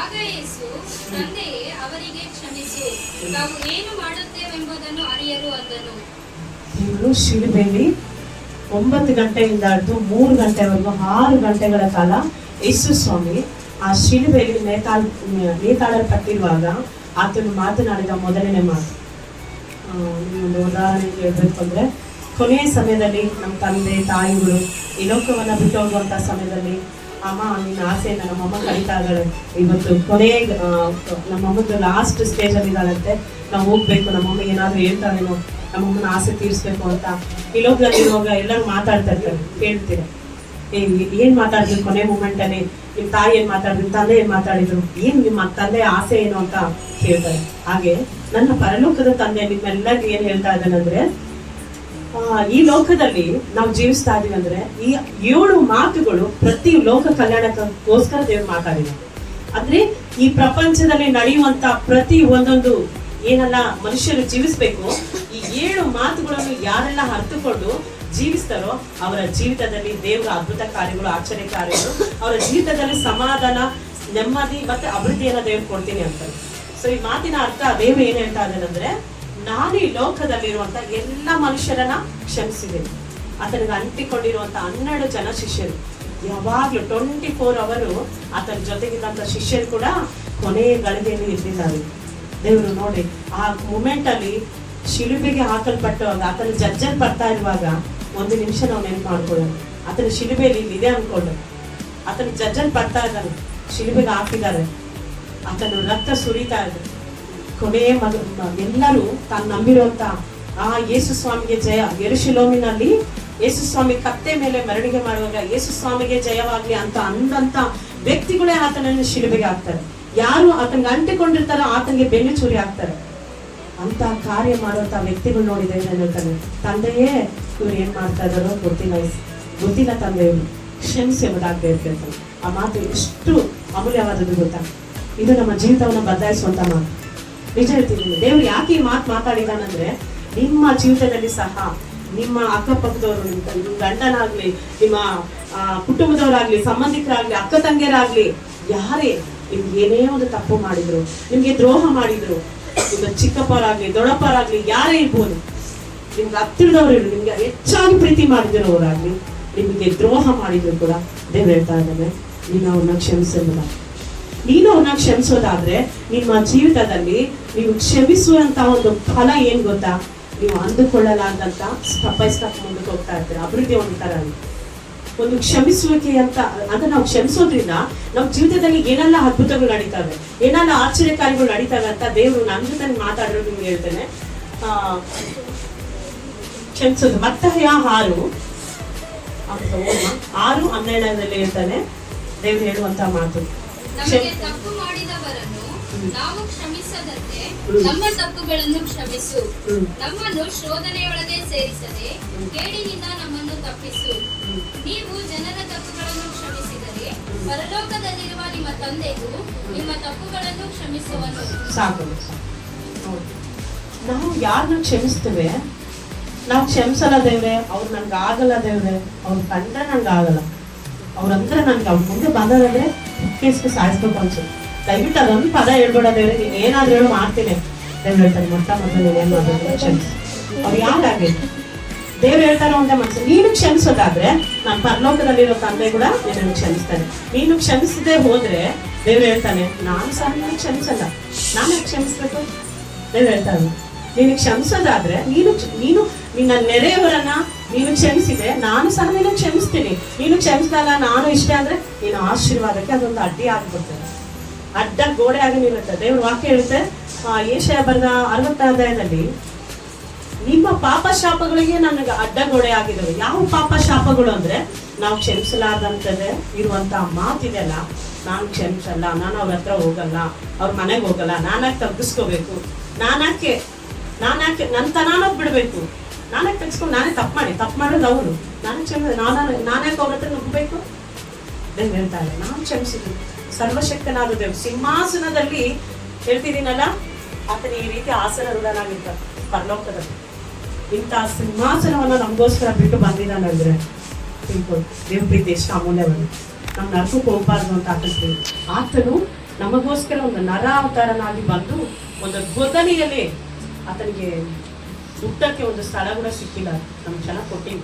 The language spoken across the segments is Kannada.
ಆಗ ಯೇಸು, ತಂದೆಯೇ, ಅವರಿಗೆ ಕ್ಷಮಿಸು. ನಾವು ಏನು ಮಾಡುತ್ತೇವೆಂಬುದನ್ನು ಅರಿಯರು ಅಂದನು. ಇವರು ಶಿಲುಬೆಯಲ್ಲಿ ಒಂಬತ್ತು ಗಂಟೆಯಿಂದ ಹಿಡಿದು ಮೂರು ಗಂಟೆವರೆಗೂ ಆರು ಗಂಟೆಗಳ ಕಾಲ ಯೇಸು ಸ್ವಾಮಿ ಆ ಶಿಲುಬೆಯಲ್ಲಿ ನೇತಾಳ, ನೇತಾಳಲ್ಪಟ್ಟಿರುವಾಗ ಆತನು ಮಾತನಾಡಿದ ಮೊದಲನೇ ಮಾತು. ಒಂದು ಉದಾಹರಣೆ ಹೇಳ್ಬೇಕು ಅಂದರೆ, ಕೊನೆಯ ಸಮಯದಲ್ಲಿ ನಮ್ಮ ತಂದೆ, ತಾಯಿಗಳು ಈ ಲೋಕವನ್ನ ಬಿಟ್ಟು ಹೋಗುವಂಥ ಸಮಯದಲ್ಲಿ ಅಮ್ಮ, ನಿನ್ನ ಆಸೆಯನ್ನ ನಮ್ಮಮ್ಮ ಕಲಿತಾ ಇದ್ದಾಳೆ ಇವತ್ತು ಕೊನೆ ನಮ್ಮಮ್ಮದು ಲಾಸ್ಟ್ ಸ್ಟೇಜ್ ಅಲ್ಲಿ ಇದ್ದಾಳಂತೆ. ನಾವು ಹೋಗ್ಬೇಕು ನಮ್ಮಮ್ಮ ಏನಾದ್ರು ಹೇಳ್ತಾಳೇನೋ ನಮ್ಮಮ್ಮನ ಆಸೆ ತೀರಿಸ್ಬೇಕು ಅಂತ. ಈ ಲೋಕದಲ್ಲಿ ಇರುವಾಗ ಎಲ್ಲರೂ ಮಾತಾಡ್ತಾ ಇರ್ತಾರೆ, ಕೇಳ್ತೀರಾ. ಏನ್ ಏನ್ ಮಾತಾಡಿದ್ರು ಕೊನೆ ಮೂಮೆಂಟ್ ಅಲ್ಲಿ? ನಿಮ್ ತಾಯಿ ಏನ್ ಮಾತಾಡಿದ್ರು ತಂದೆ ಏನ್ ಮಾತಾಡಿದ್ರು? ಏನ್ ನಿಮ್ಮ ತಂದೆ ಆಸೆ ಏನು ಅಂತ ಕೇಳ್ತಾರೆ. ಹಾಗೆ ನನ್ನ ಪರಲೋಕದ ತಂದೆ ನಿಮ್ಮೆಲ್ಲರಿಗೂ ಏನ್ ಹೇಳ್ತಾ ಇದ್ದಾನಂದ್ರೆ ಈ ಲೋಕದಲ್ಲಿ ನಾವು ಜೀವಿಸ್ತಾ ಇದೀವಿ ಅಂದ್ರೆ ಈ ಏಳು ಮಾತುಗಳು ಪ್ರತಿ ಲೋಕ ಕಲ್ಯಾಣಕ್ಕೋಸ್ಕರ ದೇವ್ರು ಮಾತಾಡಿದ್ದಾರೆ ಅಂದ್ರೆ ಈ ಪ್ರಪಂಚದಲ್ಲಿ ನಡೆಯುವಂತ ಪ್ರತಿ ಒಂದೊಂದು ಏನೆಲ್ಲ ಮನುಷ್ಯರು ಜೀವಿಸ್ಬೇಕು, ಈ ಏಳು ಮಾತುಗಳನ್ನು ಯಾರೆಲ್ಲ ಅರ್ಥಕೊಂಡು ಜೀವಿಸ್ತಾರೋ ಅವರ ಜೀವಿತದಲ್ಲಿ ದೇವರ ಅದ್ಭುತ ಕಾರ್ಯಗಳು, ಆಶ್ಚರ್ಯ ಕಾರ್ಯಗಳು, ಅವರ ಜೀವಿತದಲ್ಲಿ ಸಮಾಧಾನ, ನೆಮ್ಮದಿ ಮತ್ತೆ ಅಭಿವೃದ್ಧಿಯನ್ನ ದೇವ್ರು ಕೊಡ್ತೀನಿ ಅಂತಾರೆ. ಸೊ ಈ ಮಾತಿನ ಅರ್ಥ ದೇವ್ರು ಏನ್ ಹೇಳ್ತಾ ಇದ್ದಾನಂದ್ರೆ ನಾನು ಈ ಲೋಕದಲ್ಲಿರುವಂತ ಎಲ್ಲ ಮನುಷ್ಯರನ್ನ ಕ್ಷಮಿಸಿದ್ದೇನೆ ಆತನಿಗೆ ಅಂಟಿಕೊಂಡಿರುವಂತ ಹನ್ನೆರಡು ಜನ ಶಿಷ್ಯರು. ಯಾವಾಗ್ಲೂ ಟ್ವೆಂಟಿ ಫೋರ್ ಅವರು ಆತನ ಜೊತೆಗಿದ್ದಂತ ಶಿಷ್ಯರು ಕೂಡ ಕೊನೆಯ ಗಳಿಗೆಯಲ್ಲಿ ಇದ್ದಿದ್ದಾರೆ ದೇವರು ನೋಡಿ, ಆ ಮೂಮೆಂಟ್ ಅಲ್ಲಿ ಶಿಲುಬೆಗೆ ಹಾಕಲ್ಪಟ್ಟವಾಗ ಆತನ ಜಜ್ಜಲ್ ಬರ್ತಾ ಇರುವಾಗ ಒಂದು ನಿಮಿಷ ನಾವು ನೆನಪು ಮಾಡ್ಕೊಳ್ಳೋಣ. ಆತನ ಶಿಲುಬೆಯಲ್ಲಿ ಇದೆ ಅನ್ಕೊಂಡು. ಆತನ ಜಜ್ಜಲ್ ಬರ್ತಾ ಇದ್ದಾನೆ. ಶಿಲುಬೆಗೆ ಹಾಕಿದ್ದಾರೆ. ಆತನ ರಕ್ತ ಸುರಿತಾ ಇದೆ. ಕೊನೆಯ ಮಗ ಎಲ್ಲರೂ ತಾನು ನಂಬಿರುವಂತ ಆ ಯೇಸು ಸ್ವಾಮಿಗೆ ಜಯ. ಎರುಶಿಲೋಮಿನಲ್ಲಿ ಯೇಸು ಸ್ವಾಮಿ ಕತ್ತೆ ಮೇಲೆ ಮೆರವಣಿಗೆ ಮಾಡುವಾಗ ಯೇಸು ಸ್ವಾಮಿಗೆ ಜಯವಾಗ್ಲಿ ಅಂತ ಅಂದಂತ ವ್ಯಕ್ತಿಗಳೇ ಆತನನ್ನು ಶಿಲುಬೆಗೆ ಹಾಕ್ತಾರೆ. ಯಾರು ಆತನಿಗೆ ಅಂಟಿಕೊಂಡಿರ್ತಾರೋ ಆತನಿಗೆ ಬೆನ್ನು ಚೂರಿ ಹಾಕ್ತಾರೆ. ಅಂತ ಕಾರ್ಯ ಮಾಡುವಂತ ವ್ಯಕ್ತಿಗಳು ನೋಡಿದೆ ಹೇಳ್ತಾನೆ ತಂದೆಯೇ, ಇವ್ರು ಏನ್ ಮಾಡ್ತಾ ಇದಾರೋ ಗೊತ್ತಿಲ್ಲ ಗೊತ್ತಿಲ್ಲ ತಂದೆಯವರು ಕ್ಷಮಿಸಿ ಎಂಬುದಾಗದೆ ಆ ಮಾತು ಎಷ್ಟು ಅಮೂಲ್ಯವಾದದ್ದು ಗೊತ್ತಾ? ಇದು ನಮ್ಮ ಜೀವಿತವನ್ನು ಬದಲಾಯಿಸುವಂತ ಮಾತು. ನಿಜ ಹೇಳ್ತೀನಿ ದೇವ್ರು ಯಾಕೆ ಈ ಮಾತು ಮಾತಾಡಿದಾನಂದ್ರೆ ನಿಮ್ಮ ಜೀವಿತದಲ್ಲಿ ಸಹ ನಿಮ್ಮ ಅಕ್ಕಪಕ್ಕದವರು, ನಿಮ್ಮ ಗಂಡನಾಗ್ಲಿ, ನಿಮ್ಮ ಕುಟುಂಬದವರಾಗ್ಲಿ, ಸಂಬಂಧಿಕರಾಗ್ಲಿ, ಅಕ್ಕ ತಂಗಿಯರಾಗ್ಲಿ, ಯಾರೇ ನಿಮ್ಗೆ ಏನೇ ಒಂದು ತಪ್ಪು ಮಾಡಿದ್ರು, ನಿಮ್ಗೆ ದ್ರೋಹ ಮಾಡಿದ್ರು, ನಿಮ್ಮ ಚಿಕ್ಕಪ್ಪರಾಗ್ಲಿ, ದೊಡ್ಡಪ್ಪರಾಗ್ಲಿ, ಯಾರೇ ಇರ್ಬೋದು, ನಿಮ್ಗೆ ಹತ್ತಿರದವ್ರು ನಿಮ್ಗೆ ಹೆಚ್ಚಾಗಿ ಪ್ರೀತಿ ಮಾಡಿದಿರೋರಾಗ್ಲಿ ನಿಮಗೆ ದ್ರೋಹ ಮಾಡಿದ್ರು ಕೂಡ ದೇವ್ರು ಹೇಳ್ತಾ ಇದ್ದಾನೆ. ನೀನು ಅವ್ರನ್ನ ಕ್ಷಮಿಸಲ್ಲ ನೀನು ಅವ್ರನ್ನ ಕ್ಷಮಿಸೋದಾದ್ರೆ ನಿಮ್ಮ ಜೀವಿತದಲ್ಲಿ ನೀವು ಕ್ಷಮಿಸುವಂತ ಒಂದು ಫಲ ಏನ್ ಗೊತ್ತಾ? ನೀವು ಅಂದುಕೊಳ್ಳಲಾರ್ದಂತ ಸ್ಟೆಪ್ ಬೈ ಸ್ಟೆಪ್ ಮುಂದಕ್ಕೆ ಹೋಗ್ತಾ ಇರ್ತೀರ. ಅಭಿವೃದ್ಧಿ ಹೊಂದ್ತಾರ ಒಂದು ಕ್ಷಮಿಸುವಿಕೆ ಅಂತ ಅಂದ್ರೆ ನಾವು ಕ್ಷಮಿಸೋದ್ರಿಂದ ನಮ್ಮ ಜೀವಿತದಲ್ಲಿ ಏನೆಲ್ಲ ಅದ್ಭುತಗಳು ನಡೀತವೆ, ಏನೆಲ್ಲ ಆಶ್ಚರ್ಯಕಾರಿಗಳು ನಡೀತವೆ ಅಂತ ದೇವರು ನನ್ನ ಜೊತೆ ಮಾತಾಡೋದು ನಿಮ್ಗೆ ಹೇಳ್ತೇನೆ. ಆ, ಕ್ಷಮಿಸೋದು. ಮತ್ತಾಯ ಓದ್ಮ. ಆರು ಹನ್ನೆರಡರಲ್ಲಿ ಹೇಳ್ತಾನೆ. ದೇವ್ರು ಹೇಳುವಂತ ಮಾತು. ನಮಗೆ ತಪ್ಪು ಮಾಡಿದವರನ್ನು ನಾವು ಕ್ಷಮಿಸದಂತೆ ನಮ್ಮ ತಪ್ಪುಗಳನ್ನು ಕ್ಷಮಿಸು. ನಮ್ಮನ್ನು ಶೋಧನೆಯೊಳಗೆ ಸೇರಿಸದೆ ಕೇಡಿನಿಂದ ನಮ್ಮನ್ನು ತಪ್ಪಿಸು. ನೀವು ಜನರ ತಪ್ಪುಗಳನ್ನು ಕ್ಷಮಿಸಿದರೆ ಪರಲೋಕದಲ್ಲಿರುವ ನಿಮ್ಮ ತಂದೆಗೂ ನಿಮ್ಮ ತಪ್ಪುಗಳನ್ನು ಕ್ಷಮಿಸುವನು. ನಾವು ಯಾರನ್ನ ಕ್ಷಮಿಸ್ತೇವೆ? ನಾವು ಕ್ಷಮಿಸಲ್ಲ ದೇವ್ರೆ, ಅವ್ರು ನನ್ಗೆ ಆಗಲ್ಲ ದೇವ್ರೆ, ಅವ್ರು ಕಂಡ್ರೆ ನನ್ಗೆ ಆಗಲ್ಲ. ಅವ್ರಂದ್ರೆ ನನ್ಗೆ ಅವ್ರ ಮುಂದೆ ಬಂದದಂದ್ರೆ ಕೇಸ್ಗೆ ಸಾಯಿಸ್ಬೇಕು ಅನ್ಸುತ್ತೆ ದಯವಿಟ್ಟು ಅದೊಂದು ಪದ ಹೇಳ್ಬೇಡ ದೇವ್ರೆ ನೀನು ಏನಾದ್ರೂ ಹೇಳು ಮಾಡ್ತೀನಿ. ದೇವ್ರು ಹೇಳ್ತಾನೆ ಮೊಟ್ಟ ಮೊದಲು ನೀನೇನು ಏನ್ ಮಾಡ್ಬೇಕು? ಕ್ಷಮಿಸು. ಅವ್ರು ಯಾರಾಗಿ ದೇವ್ರು ಹೇಳ್ತಾರೋ ಅಂತ ಮನಸ್ಸು ನೀನು ಕ್ಷಮಿಸೋದಾದ್ರೆ ನಾನು ಪರಲೋಕದಲ್ಲಿರೋ ತಂದೆ ಕೂಡ ನಿನ್ನನ್ನು ಕ್ಷಮಿಸ್ತಾನೆ. ನೀನು ಕ್ಷಮಿಸದೆ ಹೋದ್ರೆ ದೇವ್ರು ಹೇಳ್ತಾನೆ ನಾನು ಸಹ ನಿನ್ನ ಕ್ಷಮಿಸಲ್ಲ. ನಾನು ಕ್ಷಮಿಸ್ಬೇಕು? ದೇವ್ರು ಹೇಳ್ತಾನೆ. ನೀನು ಕ್ಷಮಿಸೋದಾದ್ರೆ ನೀನು ನೀನು ನಿನ್ನ ನೆರೆಯವರನ್ನ ನೀನು ಕ್ಷಮಿಸಿದೆ, ನಾನು ಸಹ ನೀನು ಕ್ಷಮಿಸ್ತೀನಿ. ನೀನು ಕ್ಷಮಿಸಿದಾಗ ನಾನು ಇಷ್ಟ ಅಂದ್ರೆ ನೀನು ಆಶೀರ್ವಾದಕ್ಕೆ ಅದೊಂದು ಅಡ್ಡಿ ಆಗ್ಬಿಡ್ತದೆ. ಅಡ್ಡ ಗೋಡೆ ಆಗಿ ನಿಲ್ಲುತ್ತೆ. ದೇವ್ರ ವಾಕ್ಯ ಹೇಳುತ್ತೆ ಏಷಯ ಬರೆದ ಅರವತ್ತಾದಾಯದಲ್ಲಿ ನಿಮ್ಮ ಪಾಪ ಶಾಪಗಳಿಗೆ ನನಗೆ ಅಡ್ಡಗೋಡೆ ಆಗಿದ್ದಾವೆ ಯಾವ ಪಾಪ ಶಾಪಗಳು ಅಂದ್ರೆ, ನಾವು ಕ್ಷಮಿಸಲಾರ್ದಂಥದ್ದೇ ಇರುವಂತ ಮಾತಿದೆಲ್ಲ, ನಾನು ಕ್ಷಮಿಸಲ್ಲ, ನಾನು ಅವ್ರ ಹತ್ರ ಹೋಗಲ್ಲ, ಅವ್ರ ಮನೆಗೆ ಹೋಗಲ್ಲ, ನಾನಾಗಿ ತಗ್ಗಿಸ್ಕೋಬೇಕು ನಾನಾಕೆ ನಾನಾಕೆ ನನ್ನ ತನಾನೋಗ್ ಬಿಡ್ಬೇಕು. ನಾನಾಕೆ ಕಲಿಸ್ಕೊಂಡು ನಾನೇ ತಪ್ಪು ಮಾಡಿ, ತಪ್ಪು ಮಾಡೋದು ಅವರು. ನಾನು ಕ್ಷಮ, ನಾನು ನಾನೇ ಅವ್ರ ಹತ್ರ ನುಗ್ಗಬೇಕು ಹೇಳ್ತಾರೆ ನಾನು ಕ್ಷಮಿಸಿದ್ದೀನಿ ಸರ್ವಶಕ್ತನಾದ ದೇವ್ ಸಿಂಹಾಸನದಲ್ಲಿ ಹೇಳ್ತಿದ್ದೀನಲ್ಲ, ಆತನ ಈ ರೀತಿ ಆಸನ ರೂಢನಾಗಿದ್ದ ಪರಲೋಕದಲ್ಲಿ. ಇಂಥ ಸಿಂಹಾಸನವನ್ನು ನಮಗೋಸ್ಕರ ಬಿಟ್ಟು ಬಂದಿದ್ದಾನಂದ್ರೆ ತಿಳ್ಕೊಂಡು ದೇವ್ ಪ್ರೀತಿ ಎಷ್ಟು ಅಮೂಲ್ಯವನ್ನು ನಮ್ಮ ನರಕಕ್ಕೆ ಹೋಗಬಾರ್ದು ಅಂತ ಹಾಕಿಸ್ತೀವಿ ಆತನು ನಮಗೋಸ್ಕರ ಒಂದು ನರ ಅವತಾರನಾಗಿ ಬಂದು ಒಂದು ಬೋಧನೆಯಲ್ಲಿ ಆತನಿಗೆ ಹುಟ್ಟಕ್ಕೆ ಒಂದು ಸ್ಥಳ ಕೂಡ ಸಿಕ್ಕಿಲ್ಲ. ನಮ್ಗೆ ಚೆನ್ನಾಗಿ ಕೊಟ್ಟಿವಿ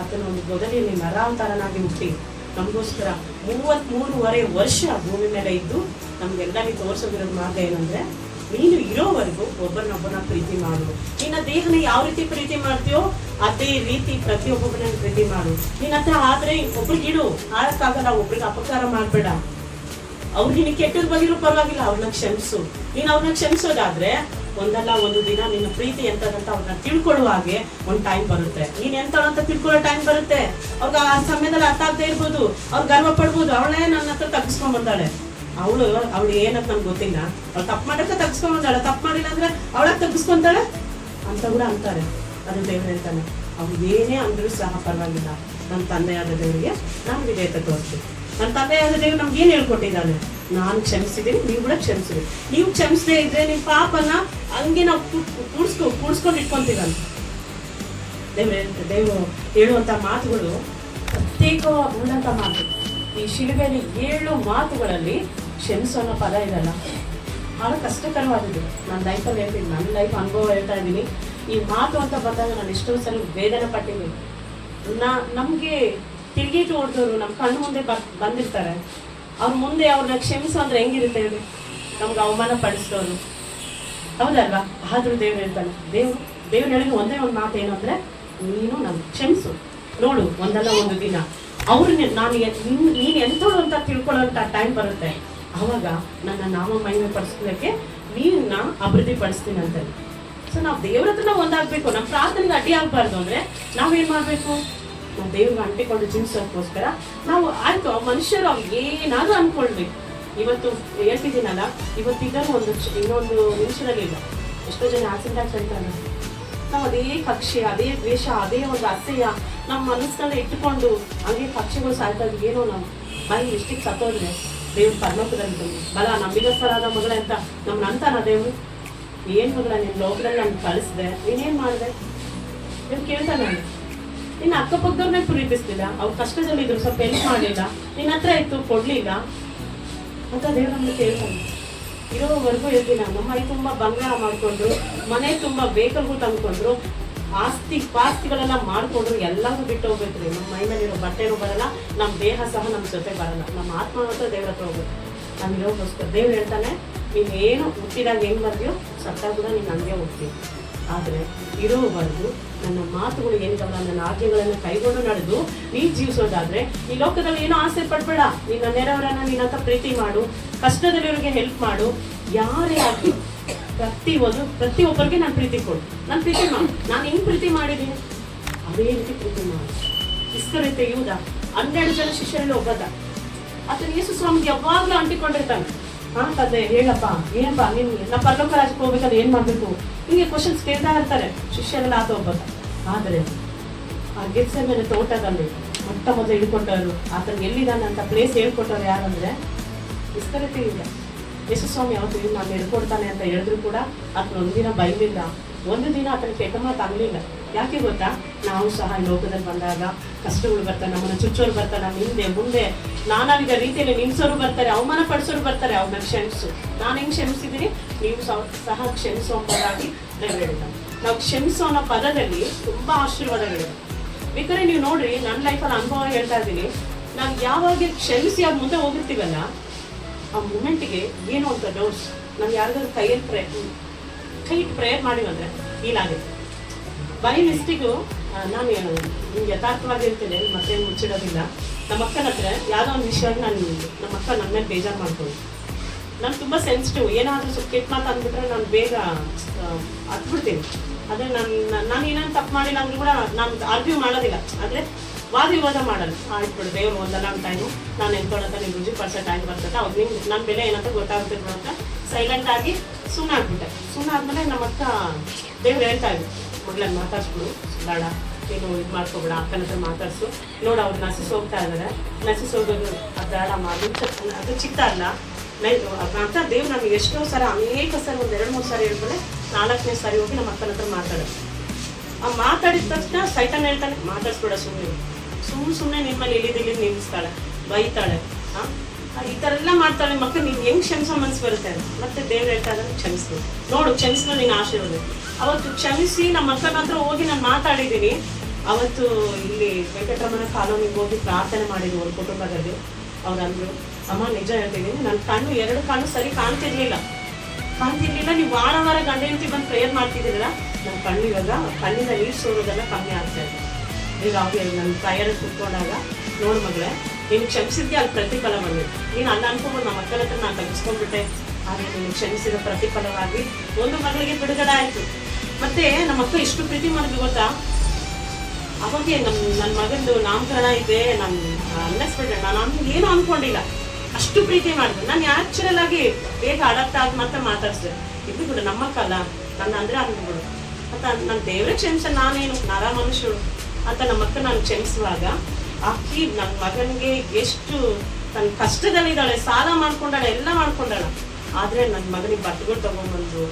ಆತನ ಒಂದು ಗೊದಲಿಯಲ್ಲಿ ನರಾವತಾರನಾಗಿ ಹುಟ್ಟಿ. ನಮಗೋಸ್ಕರ ಮೂವತ್ಮೂರುವರೆ ವರ್ಷ ಭೂಮಿ ಮೇಲೆ ಇದ್ದು ನಮ್ಗೆಲ್ಲರಿಗೆ ತೋರಿಸೋದಿರೋದು ಮಾತು ಏನಂದ್ರೆ, ನೀನು ಇರೋವರೆಗೂ ಒಬ್ಬರನ್ನೊಬ್ಬರನ್ನ ಪ್ರೀತಿ ಮಾಡು. ನಿನ್ನ ದೇಹನ ಯಾವ ರೀತಿ ಪ್ರೀತಿ ಮಾಡ್ತೀಯೋ ಅದೇ ರೀತಿ ಪ್ರತಿಯೊಬ್ಬೊಬ್ಬರನ್ನ ಪ್ರೀತಿ ಮಾಡು. ನಿನ್ನ ಹತ್ರ ಆದ್ರೆ ಒಬ್ರಿಗಿಡು ಆಗಕ್ಕಾಗಲ್ಲ ಒಬ್ರಿಗೆ ಅಪಕಾರ ಮಾಡ್ಬೇಡ. ಅವ್ರಿಗೆ ನೀನು ಕೆಟ್ಟದ್ ಬಂದಿರೋ ಪರವಾಗಿಲ್ಲ, ಅವ್ರನ್ನ ಕ್ಷಮಿಸು. ನೀನು ಅವ್ರನ್ನ ಕ್ಷಮಿಸೋದಾದ್ರೆ ಒಂದಲ್ಲ ಒಂದು ದಿನ ನಿನ್ನ ಪ್ರೀತಿ ಎಂತದಂತ ಅವ್ರನ್ನ ತಿಳ್ಕೊಳ್ಳುವ ಹಾಗೆ ಒಂದು ಟೈಮ್ ಬರುತ್ತೆ. ನೀನ್ ಎಂತಳು ಅಂತ ತಿಳ್ಕೊಳ್ಳೋ ಟೈಮ್ ಬರುತ್ತೆ. ಅವ್ರಿಗೆ ಆ ಸಮಯದಲ್ಲಿ ಅರ್ಥ ಆಗದೆ ಇರ್ಬೋದು. ಅವ್ರು ಗರ್ವ ಪಡ್ಬೋದು. ಅವಳೇ ನನ್ನ ಹತ್ರ ತಗ್ಸ್ಕೊಂಡ್ ಬಂದಾಳೆ. ಅವಳು ಅವಳು ಏನಂತ ನನ್ಗೆ ಗೊತ್ತಿಲ್ಲ. ಅವ್ಳು ತಪ್ಪು ಮಾಡಕ್ಕೆ ತಗ್ಸ್ಕೊಂಡ್ ಬಂದಾಳೆ. ತಪ್ಪು ಮಾಡಿಲ್ಲ ಅಂದ್ರೆ ಅವಳ ತಗ್ಸ್ಕೊಂತಾಳೆ? ಅಂತ ಕೂಡ ಅಂತಾರೆ. ಅದು ದೇವ್ರು ಹೇಳ್ತಾನೆ. ಅವ್ರು ಏನೇ ಅಂದ್ರೂ ಸಹ ಪರವಾಗಿಲ್ಲ. ನನ್ನ ತಂದೆಯಾದ ದೇವರಿಗೆ ನಾನು ವಿಧೇಯತೆ ತೋರಿಸಿ ನನ್ನ ತಂದೆಯಾದ ದೇವ್ರು ನಮ್ಗೆ ಏನು ಹೇಳ್ಕೊಟ್ಟಿದ್ದಾನೆ? ನಾನು ಕ್ಷಮಿಸಿದ್ದೀನಿ, ನೀವು ಕೂಡ ಕ್ಷಮಿಸಿದ್ರಿ ನೀವು ಕ್ಷಮಿಸದೇ ಇದ್ರೆ ನಿಮ್ಮ ಪಾಪನ ಹಂಗೆ ನಾವು ಕೂಡ್ಸ್ಕೊ, ಕೂಡ್ಸ್ಕೊಂಡು ಇಟ್ಕೊಂತೀರಲ್ಲ. ದೇವ್ರ, ದೇವ್ರು ಹೇಳುವಂತ ಮಾತುಗಳು ಉಳ್ಳಂಥ ಮಾತು. ಈ ಶಿಲುಬೆಯಲ್ಲಿ ಏಳು ಮಾತುಗಳಲ್ಲಿ ಕ್ಷಮಿಸೋ ಅನ್ನೋ ಪದ ಇರಲ್ಲ ಬಹಳ ಕಷ್ಟಕರವಾದದ್ದು. ನನ್ನ ಲೈಫಲ್ಲಿ ಹೇಳ್ತೀನಿ, ನನ್ನ ಲೈಫ್ ಅನುಭವ ಹೇಳ್ತಾ ಇದ್ದೀನಿ. ಈ ಮಾತು ಅಂತ ಬಂದಾಗ ನಾನು ಎಷ್ಟೋ ಸಲ ವೇದನೆ ಪಟ್ಟಿದ್ದೀನಿ ನಮಗೆ ತಿರುಗೇಟು ಹೊಡೆದವರು ನಮ್ಮ ಕಣ್ಣು ಮುಂದೆ ಬಂದಿರ್ತಾರೆ. ಅವ್ರ ಮುಂದೆ ಅವ್ರನ್ನ ಕ್ಷಮಿಸೋ ಅಂದ್ರೆ ಹೆಂಗಿರುತ್ತೆ ಹೇಳಿ? ನಮ್ಗೆ ಅವಮಾನ ಪಡಿಸಿದವರು. ಹೌದಲ್ವಾ? ಆದ್ರೂ ದೇವ್ರು ಹೇಳ್ತಾನೆ ದೇವ್ರು ದೇವ್ರು ಹೇಳಿದ ಒಂದೇ ಒಂದು ಮಾತು ಏನು ಅಂದ್ರೆ, ನೀನು ನಮ್ಗೆ ಕ್ಷಮಿಸು. ನೋಡು, ಒಂದಲ್ಲ ಒಂದು ದಿನ. ಅವ್ರನ್ನ ನಾನು ನೀನು ಎಂಥವ್ರು ಅಂತ ತಿಳ್ಕೊಳ್ಳೋಂಥ ಟೈಮ್ ಬರುತ್ತೆ. ಅವಾಗ ನನ್ನ ನಾಮ ಮಹಿಮೆ ಪಡಿಸ್ಲಿಕ್ಕೆ ನೀನ್ನ ಅಭಿವೃದ್ಧಿ ಪಡಿಸ್ತೀನಿ ಅಂತ ಸೊ ನಾವು ದೇವ್ರ ಹತ್ರ ನಾವು ಒಂದಾಗಬೇಕು. ನಮ್ಮ ಪ್ರಾರ್ಥನೆಗೆ ಅಡ್ಡಿ ಆಗ್ಬಾರ್ದು ಅಂದ್ರೆ ನಾವೇನ್ ಮಾಡ್ಬೇಕು? ನಾವು ದೇವ್ರಿಗೆ ಅಂಟಿಕೊಂಡು ಜೀವಿಸೋಕ್ಕೋಸ್ಕರ ನಾವು ಆ ಮನುಷ್ಯರು ಅವ್ರು ಏನಾದ್ರೂ ಅನ್ಕೊಳ್ಬೇಕು. ಇವತ್ತು ಹೇಳ್ತಿದ್ದೀನಲ್ಲ ಇವತ್ತಿದ್ದರೂ ಒಂದು ಇನ್ನೊಂದು ನಿಮಿಷದಲ್ಲಿ ಇಲ್ಲ. ಎಷ್ಟೋ ಜನ ಆಕ್ಸಿಡೆಂಟ್ ಆಗ್ತಾರೆ ನಾವು ಅದೇ ಪಕ್ಷಿ, ಅದೇ ದ್ವೇಷ, ಅದೇ ಒಂದು ಅಸಹ್ಯ ನಮ್ಮ ಮನಸ್ಸನ್ನ ಇಟ್ಟುಕೊಂಡು ಹಂಗೆ ಪಕ್ಷಿಗಳು ಸಾಯ್ತಾ ಏನೋ ನಾವು ಬರೀ ಎಷ್ಟಿಗೆ ಸತ್ತೋದ್ರೆ ದೇವ್ರ ಪರಲೋಕದಲ್ಲಿ ಬಲ, ನಂಬಿಗಸ್ತರಾದ ಮಗಳ ಅಂತ ನಮ್ಮ ನಂತರ ದೇವ್ರು? ಏನ್ ಮಗಳ ನಿನ್ ಲೋಕದಲ್ಲಿ ನಾನು ಕಳಿಸಿದೆ. ನೀನೇನು ಮಾಡಿದೆ? ನೀವು ಕೇಳ್ತಾನೆ ನಾನು ನಿನ್ನ ಅಕ್ಕಪಕ್ಕದವ್ರನ್ನೇ ಪ್ರೀತಿಸ್ತಿಲ್ಲ ಅವ್ರು ಕಷ್ಟದಲ್ಲಿದ್ರು ಸ್ವಲ್ಪ ಹೆಲ್ಪ್ ಮಾಡಲಿಲ್ಲ. ನಿನ್ನ ಹತ್ರ ಇತ್ತು, ಕೊಡ್ಲಿಲ್ಲ. ಅಂತ ದೇವ್ರ ನಮ್ಗೆ ಕೇಳ್ತಾನೆ. ಇರೋವರೆಗೂ ಇರ್ತೀನಿ ನಾನು ಮೈ ತುಂಬಾ ಬಂಗಾರ ಮಾಡ್ಕೊಂಡ್ರು, ಮನೆ ತುಂಬಾ ಬೇಕಾಗೂ ತಂದ್ಕೊಂಡ್ರು ಆಸ್ತಿ ಪಾಸ್ತಿಗಳೆಲ್ಲ ಮಾಡ್ಕೊಂಡ್ರು ಎಲ್ಲಾನು ಬಿಟ್ಟು ಹೋಗ್ಬೇಕ್ರಿ ನಮ್ಮ ಮೈ ಮೇಲಿರೋ ಬಟ್ಟೆನೂ ಬರಲ್ಲ ನಮ್ಮ ದೇಹ ಸಹ ನಮ್ಮ ಜೊತೆ ಬರಲ್ಲ. ನಮ್ಮ ಆತ್ಮ ಮಾತ್ರ ದೇವ್ರ ಹತ್ರ ಹೋಗ್ಬೇಕು. ನಾನು ಇರೋಗೋಸ್ಕರ ದೇವ್ರು ಹೇಳ್ತಾನೆ, ನೀನು ಏನು ಹುಟ್ಟಿದಾಗ ಹೆಂಗ್ ಬರ್ತೀಯೋ ಸತ್ತಾಗ ಕೂಡ ನೀನು ಹಂಗೆ ಹೋಗ್ತೀನಿ ಆದರೆ ಇರೋವರೆಗೂ ನನ್ನ ಮಾತುಗಳು ಏನಿದಾವಲ್ಲ, ನನ್ನ ಆಜ್ಞೆಗಳನ್ನು ಕೈಗೊಂಡು ನಡೆದು ನೀ ಜೀವಿಸೋದಾದ್ರೆ ಈ ಲೋಕದಲ್ಲಿ ಏನೋ ಆಸೆ ಪಡ್ಬೇಡ. ನಿನ್ನ ನೆರವರನ್ನ ನಿನ್ನ ಹತ್ರ ಪ್ರೀತಿ ಮಾಡು, ಕಷ್ಟದಲ್ಲಿ ಕಷ್ಟದಲ್ಲಿರೋರಿಗೆ ಹೆಲ್ಪ್ ಮಾಡು. ಯಾರೇ ಆಗಲಿ, ಪ್ರತಿ ಒಂದು, ಪ್ರತಿ ಒಬ್ಬರಿಗೆ ನಾನು ಪ್ರೀತಿ ಕೊಡು. ನಾನು ಪ್ರೀತಿ ಮಾಡು. ನಾನು ಹೆಂಗ್ ಪ್ರೀತಿ ಮಾಡಿದ್ದೀನಿ? ಅದೇ ರೀತಿ ಪ್ರೀತಿ ಮಾಡು. ಇಸ್ಕರಿತೆ ಯೂದ, ಹನ್ನೆರಡು ಜನ ಶಿಷ್ಯರಲ್ಲಿ ಒಬ್ಬದ ಆತನ ಯೇಸು ಸ್ವಾಮಿ ಯಾವಾಗ್ಲೂ ಅಂಟಿಕೊಂಡಿರ್ತಾನೆ. ಹಾ ತಂದೆ, ಹೇಳಪ್ಪ, ಏನಪ್ಪ, ನೀನ್ ನಮ್ಮ ಪರಲೋಕ ರಾಜ್ಯಕ್ಕೆ ಹೋಗ್ಬೇಕಾದ್ರೆ ಏನ್ ಮಾಡ್ಬೇಕು? ಹಿಂಗೆ ಕ್ವಶನ್ಸ್ ಕೇಳ್ತಾ ಇರ್ತಾರೆ. ಶಿಷ್ಯರೆಲ್ಲ ಆತ ಒಬ್ಬ. ಆದ್ರೆ, ಆ ಗೆಲ್ಸೆ ಮೇಲೆ ತೋಟದಲ್ಲಿ ಮೊಟ್ಟ ಮೊದಲು ಹಿಡ್ಕೊಂಡವರು ಆತನ ಎಲ್ಲಿದ್ದಾನೆ ಅಂತ ಪ್ಲೇಸ್ ಹೇಳ್ಕೊಟ್ಟವ್ರು ಯಾರಂದ್ರೆ ವಿಸ್ತರತೆ ಇಲ್ಲ ಯಶಸ್ವಾಮಿ ಸ್ವಾಮಿ ಅವತ್ತು ನಾನು ಹಿಡ್ಕೊಡ್ತಾನೆ ಅಂತ ಹೇಳಿದ್ರು ಕೂಡ ಆತನ ಒಂದಿನ ಬೈಲಿಲ್ಲ. ಒಂದು ದಿನ ಆತನ ಕೆಟ್ಟ ಮಾತಾಗಲಿಲ್ಲ ಯಾಕೆ ಗೊತ್ತಾ? ನಾವು ಸಹ ಲೋಕದಲ್ಲಿ ಬಂದಾಗ ಕಷ್ಟಗಳು ಬರ್ತಾರೆ, ನಮ್ಮನ್ನು ಚುಚ್ಚೋರು ಬರ್ತಾರೆ, ನಮ್ಮ ಹಿಂದೆ, ಮುಂದೆ, ನಾನಾ ವಿಧ ರೀತಿಯಲ್ಲಿ ನಿಲ್ಸೋರು ಬರ್ತಾರೆ, ಅವಮಾನ ಪಡಿಸೋರು ಬರ್ತಾರೆ, ಅವ್ರನ್ನ ಕ್ಷಮಿಸು. ನಾನು ಹೆಂಗೆ ಕ್ಷಮಿಸಿದ್ದೀನಿ? ನೀವು ಸಹ ದೇವ್ರು ಹೇಳ್ತಾನೆ ನಾವು ಕ್ಷಮಿಸೋ ಅನ್ನೋ ಪದದಲ್ಲಿ ತುಂಬಾ ಆಶೀರ್ವಾದಗಳಿವೆ ಬೇಕಾದ್ರೆ ನೀವು ನೋಡ್ರಿ, ನನ್ನ ಲೈಫಲ್ಲಿ ಅನುಭವ ಹೇಳ್ತಾ ಇದ್ದೀನಿ. ನಾವು ಯಾವಾಗ ಕ್ಷಮಿಸಿ ಅವ್ರ ಮುಂದೆ ಹೋಗಿರ್ತೀವಲ್ಲ, ಆ ಮೂಮೆಂಟ್ಗೆ ಏನು ಅಂತ ಡೌಟ್ಸ್? ನಾವು ಯಾರಿಗಾದ್ರು ಕೈಯಲ್ಲಿ ಪ್ರೇ ಕೈ ಇಟ್ಟು ಪ್ರೇಯರ್ ಮಾಡಿವಂದ್ರೆ ಫೀಲ್ ಆಗುತ್ತೆ. ಬೈ ಮಿಸ್ಟಿಗೂ ನಾನು ನಿಮ್ಗೆ ಯಥಾರ್ಥವಾಗಿ ಹೇಳ್ತೇನೆ ಮತ್ತೆ ಮುಚ್ಚಿಡೋದಿಲ್ಲ. ನಮ್ಮ ಅಕ್ಕನ ಹತ್ರ ಯಾವುದೋ ಒಂದು ವಿಷಯವಾಗಿ ನಾನು ನಮ್ಮ ಅಕ್ಕ ನನ್ನ ಮೇಲೆ ಬೇಜಾರು ಮಾಡ್ಕೊಂಡು ನಾನು ತುಂಬ ಸೆನ್ಸಿಟಿವ್ ಏನಾದರೂ ಸ್ವಲ್ಪ ಕೆಟ್ಟ ಮಾತು ಅಂದ್ಬಿಟ್ರೆ ನಾನು ಬೇಗ ಹತ್ಬಿಡ್ತೀನಿ ಆದರೆ ನಾನು ನಾನು ಏನಾದ್ರು ತಪ್ಪು ಮಾಡಿಲ್ಲ ಅಂದ್ರೂ ಕೂಡ ನಾನು ಆರ್ಗ್ಯೂ ಮಾಡೋದಿಲ್ಲ. ಅಂದರೆ ವಾದ ವಿವಾದ ಮಾಡಲ್ಲ. ಆಯ್ತು ದೇವ್ರು ಒಂದಲ್ಲ ಅಂತ ಟೈಮು ನಾನು ಎಂತೋಳಂತ ನಿಮ್ಗೆ ರುಜಿ ಪರ್ಸೆಂಟ್ ಟೈಮ್ ಬರ್ತದೆ. ಅವಾಗ ನಿಮ್ಗೆ ನನ್ನ ಬೆಲೆ ಏನಂತ ಗೊತ್ತಾಗ್ತಿದ್ರು ಅಂತ ಸೈಲೆಂಟ್ ಆಗಿ ಸುಮ್ಮನೆ ಆಗ್ಬಿಟ್ಟೆ. ಸುಮ್ಮನೆ ಆದಮೇಲೆ ನಮ್ಮ ಅಕ್ಕ ದೇವ್ರು ಹೇಳ್ತಾ ಇದ್ರು. ಮಗಳನ್ನ ಮಾತಾಡ್ಸ್ಬಿಡು. ಬೇಡ, ಏನು ಇದು ಮಾಡ್ಕೊಬೇಡ, ಅಕ್ಕನ ಹತ್ರ ಮಾತಾಡ್ಸು. ನೋಡು, ಅವ್ರು ನಸಿಸ್ ಹೋಗ್ತಾ ಇದ್ದಾರೆ ನಸಿಸ್ ಹೋಗೋದು ಬೇಡ ಮಾಡಿ ಅದು ಚಿತ್ತ ಅಲ್ಲ. ಅಂತ ದೇವ್ರು ನಮ್ಗೆ ಎಷ್ಟೋ ಸಲ ಅನೇಕ ಸರಿ ಒಂದು ಎರಡು, ಮೂರು ಸಾರಿ ಹೇಳ್ತಾರೆ ನಾಲ್ಕನೇ ಸಾರಿ ಹೋಗಿ ನಮ್ಮ ಅಕ್ಕನ ಹತ್ರ ಮಾತಾಡೋದು ಆ ಮಾತಾಡಿದ ತಕ್ಷಣ ಸೈತಾನ ಹೇಳ್ತಾನೆ, ಮಾತಾಡಿಸ್ಬೇಡ ಸುಮ್ಮನೆ ಸುಮ್ಮನೆ ಸುಮ್ಮನೆ ನಿಮ್ಮಲ್ಲಿ ಇಳಿದಿಲ್ಲಿ ನಿಲ್ಲಿಸ್ತಾಳೆ, ಬೈತಾಳೆ, ಆ? ಈ ಥರ ಎಲ್ಲ ಮಾಡ್ತಾಳೆ ಮಕ್ಕಳು ನೀನು ಹೆಂಗ್ ಕ್ಷಮಿಸೋ ಮನಸ್ಸು ಬರುತ್ತೆ. ಮತ್ತೆ ದೇವ್ರು ಹೇಳ್ತಾ ಇದ್ದಾರೆ, ಕ್ಷಮಿಸ್ಬೇಕು. ನೋಡು ಕ್ಷಮಿಸ್ಲು ನೀನು ಆಶೀರ್ವಾದ ಅವತ್ತು ಕ್ಷಮಿಸಿ ನಮ್ಮ ಅಕ್ಕನ ಹತ್ರ ಹೋಗಿ ನಾನು ಮಾತಾಡಿದ್ದೀನಿ. ಅವತ್ತು ಇಲ್ಲಿ ವೆಂಕಟರಮಣ ಕಾಲೋನಿಗೆ ಹೋಗಿ ಪ್ರಾರ್ಥನೆ ಮಾಡಿದ್ವಿ ಅವ್ರ ಕುಟುಂಬದಲ್ಲಿ. ಅವ್ರು ಅಮ್ಮ, ನಿಜ ಹೇಳ್ತಿದ್ದೀನಿ. ನನ್ನ ಕಣ್ಣು, ಎರಡು ಕಣ್ಣು ಸರಿ ಕಾಣ್ತಿರ್ಲಿಲ್ಲ. ಕಾಣ್ತಿರ್ಲಿಲ್ಲ, ನೀವು ವಾರ ವಾರ ಗಂಡ ಹೆಂಡತಿ ಬಂದು ಪ್ರೇಯರ್ ಮಾಡ್ತಿದ್ದೀರಲ್ಲ ನನ್ನ ಕಣ್ಣು ಇವಾಗ ಕಣ್ಣಿಂದ ನೀರು ಸೋರೋದೆಲ್ಲ ಕಮ್ಮಿ ಆಗ್ತಾ ಇದೆ. ಈಗ ಅವ್ರಿಗೆ ನನ್ನ ಪ್ರಯರ್ ಕುತ್ಕೊಂಡಾಗ, ನೋಡು ಮಗಳೇ ನೀನು ಕ್ಷಮಿಸಿದ್ದೆ ಅಲ್ಲಿ ಪ್ರತಿಫಲ ಬಂದಿದೆ. ನೀನು ಅಲ್ಲ ಅನ್ಕೊಂಡು ನಮ್ಮ ಮಕ್ಕಳ ಹತ್ರ ನಾನು ತಗ್ಸ್ಕೊಂಡ್ಬಿಟ್ಟೆ ಆದರೆ ನೀನು ಕ್ಷಮಿಸಿದ ಪ್ರತಿಫಲವಾಗಿ ಒಂದು ಮಗಳಿಗೆ ಬಿಡುಗಡೆ ಆಯಿತು. ಮತ್ತೆ ನಮ್ಮ ಅಕ್ಕ ಇಷ್ಟು ಪ್ರೀತಿ ಮಾಡಿದ್ವಿ ಗೊತ್ತಾ? ಅವಾಗೆ ನಮ್ಮ ನನ್ನ ಮಗಂದು ನಾಮಕರಣ ಇದೆ, ನಾನು ಅನ್ನಿಸ್ಬಿಟ್ಟೆ ನಾನು ಅವ್ನಿಗೆ ಏನು ಅನ್ಕೊಂಡಿಲ್ಲ. ಅಷ್ಟು ಪ್ರೀತಿ ಮಾಡಿದೆ ನಾನು ನ್ಯಾಚುರಲ್ ಆಗಿ ಬೇಗ ಅಡಾಪ್ಟ್ ಆಗಿ ಮತ್ತೆ ಮಾತಾಡ್ಸಿದೆ. ಇದು ಕೂಡ ನಮ್ಮ ಕಾಲ ನನ್ನ ಅಂದರೆ ಅಂದ್ಬಿಡು ಅಂತ ನನ್ನ ದೇವರೇ ಕ್ಷಮಿಸ ನಾನೇನು? ನಾರಾ ಮನುಷ್ಯರು ಅಂತ ನಮ್ಮ ಅಕ್ಕ ನಾನು ಕ್ಷಮಿಸುವಾಗ ಆಕಿ ನನ್ನ ಮಗನಿಗೆ ಎಷ್ಟು ತನ್ನ ಕಷ್ಟದಲ್ಲಿದ್ದಾಳೆ, ಸಾಲ ಮಾಡ್ಕೊಂಡಾಳೆ, ಎಲ್ಲ ಮಾಡ್ಕೊಂಡಾಳ. ಆದ್ರೆ ನನ್ನ ಮಗನಿಗೆ ಬಟ್ಟೆಗಳು ತೊಗೊಂಬಂದು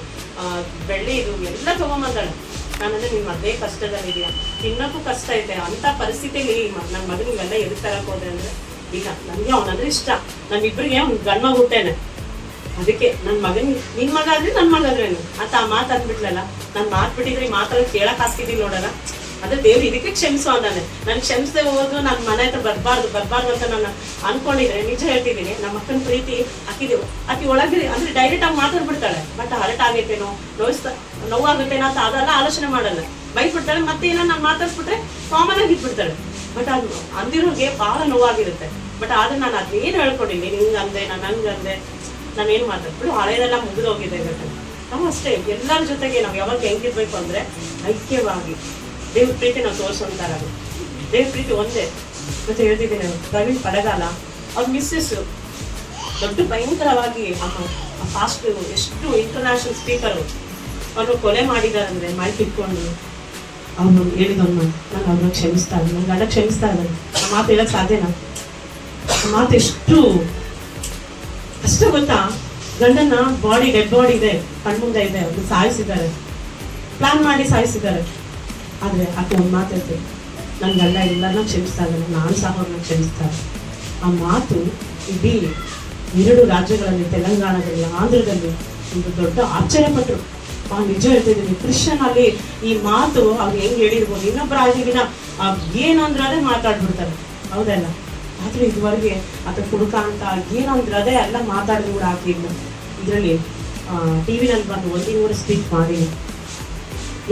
ಬೆಳ್ಳಿ ಇದು ಎಲ್ಲ ತೊಗೊಂಬಂದಾಳೆ. ನಾನಂದ್ರೆ ನಿಮ್ಮ ಅದೇ ಕಷ್ಟದಲ್ಲಿದೆಯಾ ತಿನ್ನಕ್ಕೂ ಕಷ್ಟ ಐತೆ. ಅಂತ ಪರಿಸ್ಥಿತಿಯಲ್ಲಿ ನನ್ನ ಮಗನಿಗೆಲ್ಲ ಇವೆಲ್ಲ ಎದಕ್ಕೆ ತರಕ್ ಹೋದೆ ಅಂದ್ರೆ ಈಗ ನನಗೆ ಅವನಂದ್ರೆ ಇಷ್ಟ. ನಮ್ಮಿಬ್ಬರಿಗೆ ಅವ್ನು ಗಂಡ ಹುಟ್ಟೇನೆ. ಅದಕ್ಕೆ ನನ್ನ ಮಗನಿಗೆ ನಿನ್ ಮಗ ಆದ್ರೆ ನನ್ನ ಮಗ ಆದ್ರೇನು? ಅಂತ ಆ ಮಾತು ಅಂದ್ಬಿಟ್ಲಲ್ಲ, ನಾನು ಮಾತು ಬಿಟ್ಟಿದ್ರೆ ಈ ಮಾತಲ್ಲಿ ಕೇಳಕ್ ಹಾಸ್ತಿದ್ದೀನಿ ನೋಡಲ್ಲ. ಅದೇ ದೇವ್ರು ಇದಕ್ಕೆ ಕ್ಷಮಿಸು ಅಂದಾನೆ ನಾನು ಕ್ಷಮಿಸದೆ ಹೋದ್ರು ನನ್ನ ಮನೆ ಹತ್ರ ಬರಬಾರ್ದು ಬರಬಾರ್ದು ಅಂತ ನಾನು ಅನ್ಕೊಂಡಿದ್ರೆ, ನಿಜ ಹೇಳ್ತಿದ್ದೀನಿ, ನಮ್ಮ ಅಕ್ಕನ ಪ್ರೀತಿ ಆಕಿದೆ ಆಕಿ ಒಳಗೆ ಅಂದ್ರೆ ಡೈರೆಕ್ಟ್ ಆಗಿ ಮಾತಾಡ್ಬಿಡ್ತಾಳೆ ಬಟ್ ಹರಟ್ ಆಗೈತೇನೋ, ನೋಯಿಸ್ತಾ, ನೋವಾಗುತ್ತೇನೋ ಅಂತ ಅದೆಲ್ಲ ಆಲೋಚನೆ ಮಾಡಲ್ಲ. ಬೈದ್ಬಿಡ್ತಾಳೆ ಮತ್ತೆ ಏನೋ ನಾನು ಮಾತಾಡ್ಸ್ಬಿಟ್ರೆ ಕಾಮನ್ ಆಗಿ ಇಟ್ಬಿಡ್ತಾಳೆ ಬಟ್ ಅದು ಅಂದಿರೋಗೆ ಬಹಳ ನೋವಾಗಿರುತ್ತೆ. ಬಟ್ ಆದ್ರೆ ನಾನು ಅದೇನು ಹೇಳ್ಕೊಂಡಿದ್ದೀನಿ ನಿಂಗೆ ಅಂದೆ ನಾನು ಹಂಗೆ ಅಂದೆ ನಾನು ಏನು ಮಾತಾಡ್ಬಿಡು ಹಳೆಯದೆಲ್ಲ ಮುಗಿದೋಗಿದೆ ನಾವು ಅಷ್ಟೇ, ಎಲ್ಲರ ಜೊತೆಗೆ ನಾವು ಯಾವಾಗ ಹೆಂಗಿರ್ಬೇಕು ಅಂದ್ರೆ, ಐಕ್ಯವಾಗಿ. ದೇವ್ರ ಪ್ರೀತಿ ನಾವು ತೋರಿಸೋಂತಾರಾಗ ದೇವ್ರ ಪ್ರೀತಿ ಒಂದೇ. ಮತ್ತೆ ಹೇಳ್ತಿದ್ದೀನಿ, ಪ್ರವೀಣ್ ಪಡಗಾಲ ಅವ್ರ ಮಿಸ್ಸಸ್ ದೊಡ್ಡ ಭಯಂಕರವಾಗಿ ಫಾಸ್ಟ್ ಎಷ್ಟು ಇಂಟರ್ನ್ಯಾಷನಲ್ ಸ್ಪೀಕರು ಅವರು ಕೊಲೆ ಮಾಡಿದಾರಂದ್ರೆ ಮೈಕ್ ಇಟ್ಕೊಂಡು ಅವನು ಹೇಳಿದವನು, ನಾನು ಅವ್ರನ್ನ ಕ್ಷಮಿಸ್ತಾ ಇದ್ದೀನಿ ನನ್ನ ಗಂಡ ಕ್ಷಮಿಸ್ತಾ ಇದ್ದಾನೆ. ಆ ಮಾತು ಹೇಳಕ್ ಸಾಧ್ಯನಾ? ಆ ಮಾತು ಎಷ್ಟು ಅಷ್ಟು ಗೊತ್ತಾ? ಗಂಡನ ಬಾಡಿ ಡೆಡ್ ಬಾಡಿ ಇದೆ, ಕಣ್ಮುಂದೆ ಇದೆ, ಅವ್ರು ಸಾಯಿಸಿದ್ದಾರೆ. ಪ್ಲಾನ್ ಮಾಡಿ ಸಾಯಿಸಿದ್ದಾರೆ. ಆದ್ರೆ ಆಕೆ ಒಂದು ಮಾತೈತೆ ನನ್ನ ಗಂಡ ಎಲ್ಲರನ್ನ ಕ್ಷಮಿಸ್ತಾ ಇದ್ದಾನೆ ನಾನು ಕ್ಷಮಿಸ್ತಾ ಇದ್ದೀನಿ. ಆ ಮಾತು ಇಡೀ ಎರಡು ರಾಜ್ಯಗಳಲ್ಲಿ, ತೆಲಂಗಾಣದಲ್ಲಿ, ಆಂಧ್ರದಲ್ಲಿ ಒಂದು ದೊಡ್ಡ ಆಶ್ಚರ್ಯಪಟ್ಟರು ಆ ನಿಜ ಹೇಳ್ತಿದ್ದೀನಿ ಕ್ರಿಶ್ಚಿಯನ್ ಅಲ್ಲಿ ಈ ಮಾತು ಅವ್ರು ಹೆಂಗ್ ಹೇಳಿರ್ಬೋದು ಇನ್ನೊಬ್ಬರ ಆಗಿನ ಏನಂದ್ರೆ ಮಾತಾಡ್ಬಿಡ್ತಾರೆ. ಹೌದಲ್ಲ? ಆದ್ರೆ ಇದುವರೆಗೆ ಆತ ಕುಡುಕ ಅಂತ ಏನಂದ್ರೆ ಎಲ್ಲ ಮಾತಾಡಿದ್ರು ಕೂಡ ಆಗಿಲ್ಲ ಇದರಲ್ಲಿ ಟಿವಿನಲ್ಲಿ ಬಂದು ಒಂದಿನೂರು ಸ್ಪೀಕ್ ಮಾಡಿ